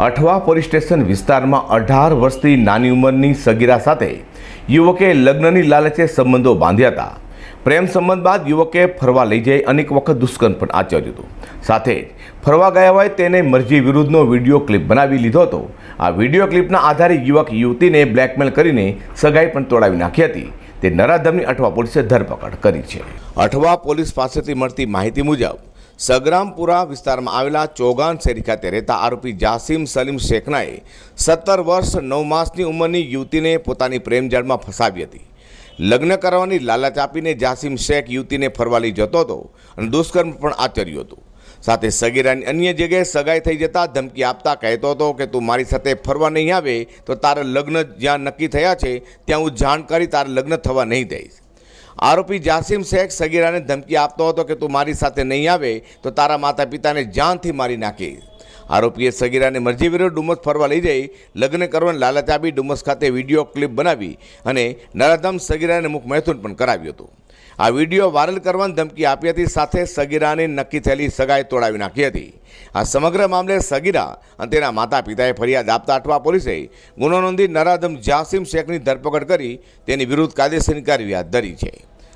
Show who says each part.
Speaker 1: Athwa police station વિસ્તારમાં અઢાર વર્ષથી નાની ઉંમરની સગીરા સાથે યુવકે લગ્નની લાલચે સંબંધો બાંધ્યા હતા. પ્રેમ સંબંધ બાદ યુવકે ફરવા લઈ જઈ અનેક વખત દુષ્કર્મ પણ આચર્યું હતું. સાથે જ ફરવા ગયા હોય તેને મરજી વિરુદ્ધનો વીડિયો ક્લિપ બનાવી લીધો હતો. આ વીડિયો ક્લિપના આધારે યુવક યુવતીને બ્લેકમેલ કરીને સગાઈ પણ તોડાવી નાખી હતી. તે નરાધમની અઠવા પોલીસે ધરપકડ કરી છે. અઠવા પોલીસ પાસેથી મળતી માહિતી મુજબ સગ્રામપુરા વિસ્તારમાં આવેલા ચોગાન શેરી ખાતે રહેતા આરોપી જાસીમ સલીમ શેખનાએ સત્તર વર્ષ નવ માસની ઉંમરની યુવતીને પોતાની પ્રેમજાળમાં ફસાવી હતી. લગ્ન કરવાની લાલચ આપીને જાસીમ શેખ યુવતીને ફરવા લઈ જતો હતો અને દુષ્કર્મ પણ આચર્યું હતું. સાથે સગીરાની અન્ય જગ્યાએ સગાઈ થઈ જતાં ધમકી આપતા કહેતો હતો કે, તું મારી સાથે ફરવા નહીં આવે તો તારા લગ્ન જ્યાં નક્કી થયા છે, ત્યાં હું જાણ કરી તારા લગ્ન થવા નહીં દઈશ. આરોપી જાસીમ શેખ સગીરાને ધમકી આપતો હતો કે તું મારી સાથે નહીં આવે, તો તારા માતા પિતાને જાનથી મારી નાખી. આરોપીએ સગીરાને મરજી વિરુદ્ધ ડુમસ ફરવા લઈ જઈ, લગ્ન કરવાની લાલચ આપી ડુમસ ખાતે વીડિયો ક્લિપ બનાવી અને નરાધમ સગીરાને મુખ મૈથુન પણ કરાવ્યું હતું. આ વીડિયો વાયરલ કરવાની ધમકી આપી હતી, સાથે સગીરાને નક્કી થયેલી સગાઈ તોડાવી નાખી હતી. આ સમગ્ર મામલે સગીરા અને તેના માતા પિતાએ ફરિયાદ આપતા અઠવા પોલીસે ગુનો નોંધી નરાધમ જાસીમ શેખની ધરપકડ કરી તેની વિરુદ્ધ કાયદેસરની કાર્યવાહી હાથ ધરી છે.